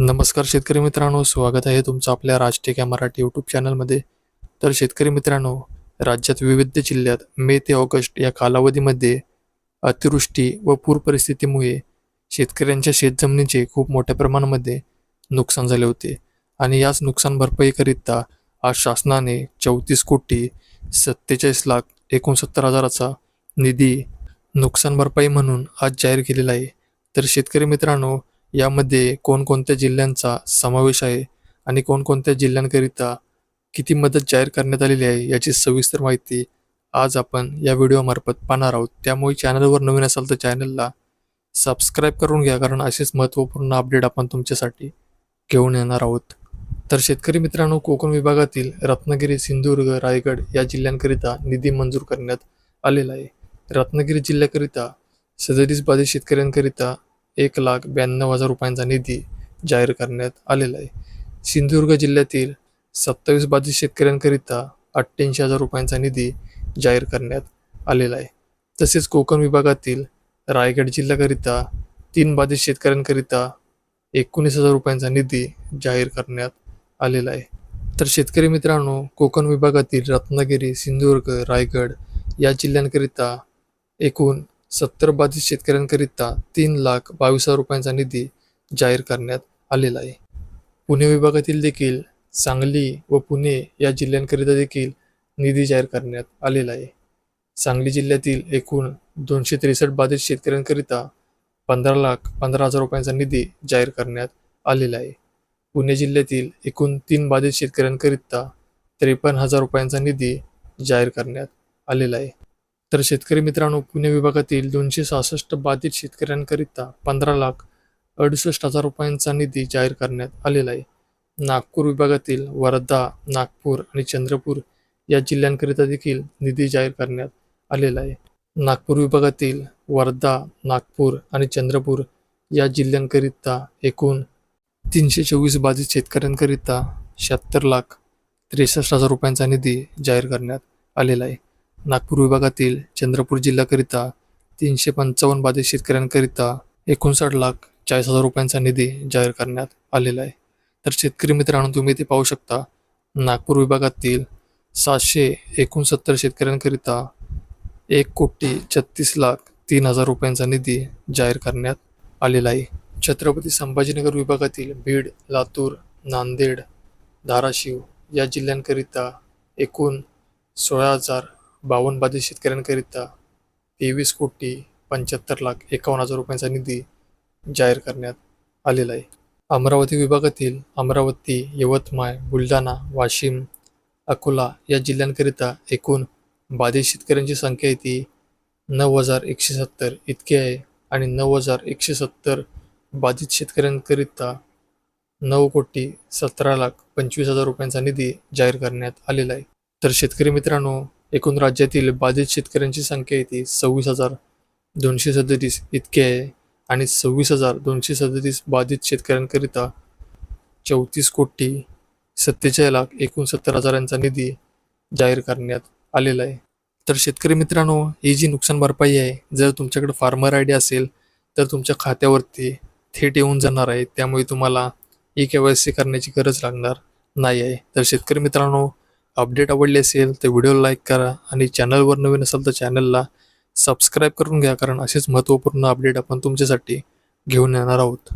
नमस्कार शेतकरी मित्रांनो स्वागत आहे तुमचं आपल्या राष्ट्रीय या मराठी यूट्यूब चॅनलमध्ये तर शेतकरी मित्रांनो राज्यात विविध जिल्ह्यात मे ते ऑगस्ट या कालावधीमध्ये अतिवृष्टी व पूर परिस्थितीमुळे शेतकऱ्यांच्या शेतजमिनीचे खूप मोठ्या प्रमाणामध्ये नुकसान झाले होते. आणि याच नुकसान भरपाईकरिता आज शासनाने चौतीस कोटी सत्तेचाळीस लाख एकोणसत्तर हजाराचा निधी नुकसान भरपाई म्हणून आज जाहीर केलेला आहे. तर शेतकरी मित्रांनो यामध्ये कोणकोणत्या जिल्ह्यांचा समावेश आहे आणि कोणकोणत्या जिल्ह्यांकरिता किती मदत जाहीर करण्यात आलेली आहे याची सविस्तर माहिती आज आपण या व्हिडिओमार्फत पाहणार आहोत. त्यामुळे चॅनलवर नवीन असाल तर चॅनलला सबस्क्राईब करून घ्या कारण असेच महत्त्वपूर्ण अपडेट आपण तुमच्यासाठी घेऊन येणार आहोत. तर शेतकरी मित्रांनो कोकण विभागातील रत्नागिरी सिंधुदुर्ग रायगड या जिल्ह्यांकरिता निधी मंजूर करण्यात आलेला आहे. रत्नागिरी जिल्ह्याकरिता सदतीस बाधित शेतकऱ्यांकरिता एक लाख ब्याण्णव हजार रुपयांचा निधी जाहीर करण्यात आलेला आहे. सिंधुदुर्ग जिल्ह्यातील सत्तावीस बाधित शेतकऱ्यांकरिता अठ्ठ्याऐंशी हजार रुपयांचा निधी जाहीर करण्यात आलेला आहे. तसेच कोकण विभागातील रायगड जिल्ह्याकरिता तीन बाधित शेतकऱ्यांकरिता एकोणीस हजार रुपयांचा निधी जाहीर करण्यात आलेला आहे. तर शेतकरी मित्रांनो कोकण विभागातील रत्नागिरी सिंधुदुर्ग रायगड या जिल्ह्यांकरिता एकूण सत्तर बाधित शेतकऱ्यांकरिता तीन लाख बावीस हजार रुपयांचा निधी जाहीर करण्यात आलेला आहे. पुणे विभागातील देखील सांगली व पुणे या जिल्ह्यांकरिता देखील निधी जाहीर करण्यात आलेला आहे. सांगली जिल्ह्यातील एकूण दोनशे त्रेसष्ट बाधित शेतकऱ्यांकरिता पंधरा लाख पंधरा हजार रुपयांचा निधी जाहीर करण्यात आलेला आहे. पुणे जिल्ह्यातील एकूण तीन बाधित शेतकऱ्यांकरिता त्रेपन्न हजार रुपयांचा निधी जाहीर करण्यात आलेला आहे. तर शेतकरी मित्रांनो पुणे विभागातील दोनशे सहासष्ट बाधित शेतकऱ्यांकरिता पंधरा लाख अडुसष्ट हजार रुपयांचा निधी जाहीर करण्यात आलेला आहे. नागपूर विभागातील वर्धा नागपूर आणि चंद्रपूर या जिल्ह्यांकरिता देखील निधी जाहीर करण्यात आलेला आहे. नागपूर विभागातील वर्धा नागपूर आणि चंद्रपूर या जिल्ह्यांकरिता एकूण तीनशे चोवीस बाधित शेतकऱ्यांकरिता शहात्तर लाख त्रेसष्ट हजार रुपयांचा निधी जाहीर करण्यात आलेला आहे. नागपूर विभागातील चंद्रपूर जिल्ह्याकरिता तीनशे पंचावन्न बाधित शेतकऱ्यांकरिता एकोणसाठ लाख चाळीस हजार रुपयांचा निधी जाहीर करण्यात आलेला आहे. तर शेतकरी मित्रांनो तुम्ही ते पाहू शकता नागपूर विभागातील सातशे एकोणसत्तर शेतकऱ्यांकरिता एक कोटी छत्तीस लाख तीन हजार रुपयांचा निधी जाहीर करण्यात आलेला आहे. छत्रपती संभाजीनगर विभागातील बीड लातूर नांदेड धाराशिव या जिल्ह्यांकरिता एकूण सोळा हजार बावन्न बाधित शेतकऱ्यांकरिता तेवीस कोटी पंच्याहत्तर लाख एकावन्न हजार रुपयांचा निधी जाहीर करण्यात आलेला आहे. अमरावती विभागातील अमरावती यवतमाळ बुलढाणा वाशिम अकोला या जिल्ह्यांकरिता एकूण बाधित शेतकऱ्यांची संख्या आहे ती नऊ हजार एकशे सत्तर इतकी आहे आणि नऊ हजार एकशे सत्तर बाधित शेतकऱ्यांकरिता नऊ कोटी सतरा लाख पंचवीस हजार रुपयांचा निधी जाहीर करण्यात आलेला आहे. तर शेतकरी मित्रांनो एकूण राज्यातील बाधित शेतकऱ्यांची संख्या आहे ती सव्वीस हजार दोनशे सदतीस इतके आहे आणि सव्वीस हजार दोनशे सदतीस बाधित शेतकऱ्यांकरिता चौतीस कोटी सत्तेचाळीस लाख एकोणसत्तर हजारांचा निधी जाहीर करण्यात आलेला आहे. तर शेतकरी मित्रांनो ही जी नुकसान भरपाई आहे जर तुमच्याकडे फार्मर आय डी असेल तर तुमच्या खात्यावरती थेट येऊन जाणार आहे. त्यामुळे तुम्हाला ई के वाय सी करण्याची गरज लागणार नाही आहे. तर शेतकरी मित्रांनो अपडेट आवडली असेल तर व्हिडिओला लाईक करा आणि चॅनलवर नवीन असाल तर चॅनलला सबस्क्राईब करून घ्या कारण असेच महत्त्वपूर्ण अपडेट आपण तुमच्यासाठी घेऊन येणार आहोत.